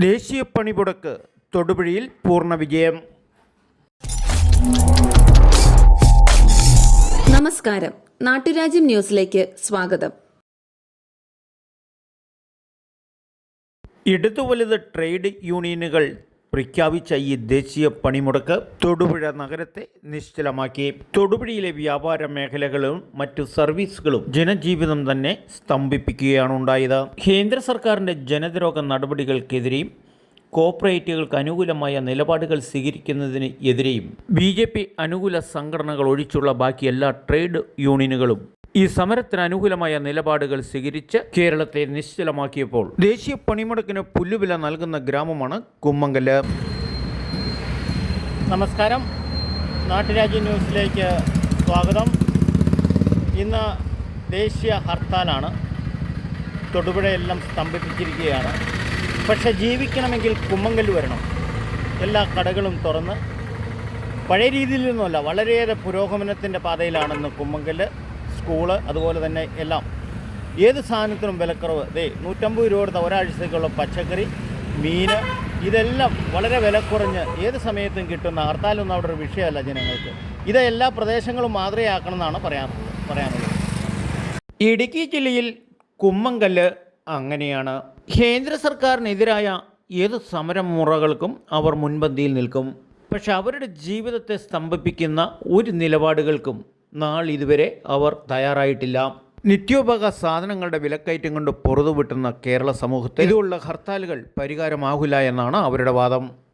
ദേശീയ പണിമുടക്ക് തൊടുപുഴയിൽ പൂർണ വിജയം. നമസ്കാരം. നാട്ടുരാജ്യം ന്യൂസിലേക്ക് സ്വാഗതം. ഇടതു വലുത് ട്രേഡ് യൂണിയനുകൾ പ്രഖ്യാപിച്ച ഈ ദേശീയ പണിമുടക്ക് തൊടുപുഴ നഗരത്തെ നിശ്ചലമാക്കി. തൊടുപുഴയിലെ വ്യാപാര മേഖലകളും മറ്റു സർവീസുകളും ജനജീവിതം തന്നെ സ്തംഭിപ്പിക്കുകയാണ് ഉണ്ടായത് കേന്ദ്ര സർക്കാരിന്റെ ജനദ്രോഹ നടപടികൾക്കെതിരെയും കോർപ്പറേറ്റുകൾക്ക് അനുകൂലമായ നിലപാടുകൾ സ്വീകരിക്കുന്നതിന് എതിരെയും ബി ജെ പി അനുകൂല സംഘടനകൾ ഒഴിച്ചുള്ള ബാക്കി എല്ലാ ട്രേഡ് യൂണിയനുകളും ഈ സമരത്തിന് അനുകൂലമായ നിലപാടുകൾ സ്വീകരിച്ച് കേരളത്തെ നിശ്ചലമാക്കിയപ്പോൾ ദേശീയ പണിമുടക്കിന് പുല്ലുവില നൽകുന്ന ഗ്രാമമാണ് കുമ്മങ്കൽ. നമസ്കാരം. നാട്ടുരാജ്യ ന്യൂസിലേക്ക് സ്വാഗതം. ഇന്ന് ദേശീയ ഹർത്താലാണ്. തൊടുപുഴയെല്ലാം സ്തംഭിപ്പിച്ചിരിക്കുകയാണ്. പക്ഷേ ജീവിക്കണമെങ്കിൽ കുമ്മങ്കൽ വരണം. എല്ലാ കടകളും തുറന്ന്. പഴയ രീതിയിൽ നിന്നുമല്ല വളരെയേറെ പുരോഗമനത്തിന്റെ പാതയിലാണെന്ന് കുമ്മങ്കൽ. സ്കൂൾ അതുപോലെ തന്നെ എല്ലാം. ഏത് സാധനത്തിനും വിലക്കുറവ്. ദേ നൂറ്റമ്പത് രൂപ കൊടുത്ത ഒരാഴ്ചത്തേക്കുള്ള പച്ചക്കറി മീൻ ഇതെല്ലാം വളരെ വില കുറഞ്ഞ് ഏത് സമയത്തും കിട്ടുന്ന ഹർത്താലൊന്നും അവിടെ ഒരു വിഷയമല്ല ജനങ്ങൾക്ക്. ഇത് എല്ലാ പ്രദേശങ്ങളും മാതൃകയാക്കണമെന്നാണ് പറയാറുള്ളത് പറയാനുള്ളത്. ഇടുക്കി ജില്ലയിൽ കുമ്മങ്കല്ല് അങ്ങനെയാണ്. കേന്ദ്ര സർക്കാരിനെതിരായ ഏത് സമരമുറകൾക്കും അവർ മുൻപന്തിയിൽ നിൽക്കും. പക്ഷെ അവരുടെ ജീവിതത്തെ സ്തംഭിപ്പിക്കുന്ന ഒരു നിലപാടുകൾക്കും നാളിതുവരെ അവർ തയ്യാറായിട്ടില്ല. നിത്യോപക സാധനങ്ങളുടെ വിലക്കയറ്റം കൊണ്ട് പുറത്തുവിട്ടുന്ന കേരള സമൂഹത്തിൽ ഇതുള്ള ഹർത്താലുകൾ പരിഹാരമാകില്ല എന്നാണ് അവരുടെ വാദം.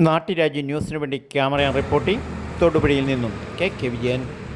നാട്ടുരാജ്യ ന്യൂസിനു വേണ്ടി ക്യാമറ റിപ്പോർട്ടിംഗ്. തൊടുപുഴയിൽ നിന്നും കെ. കെ. വിജയൻ.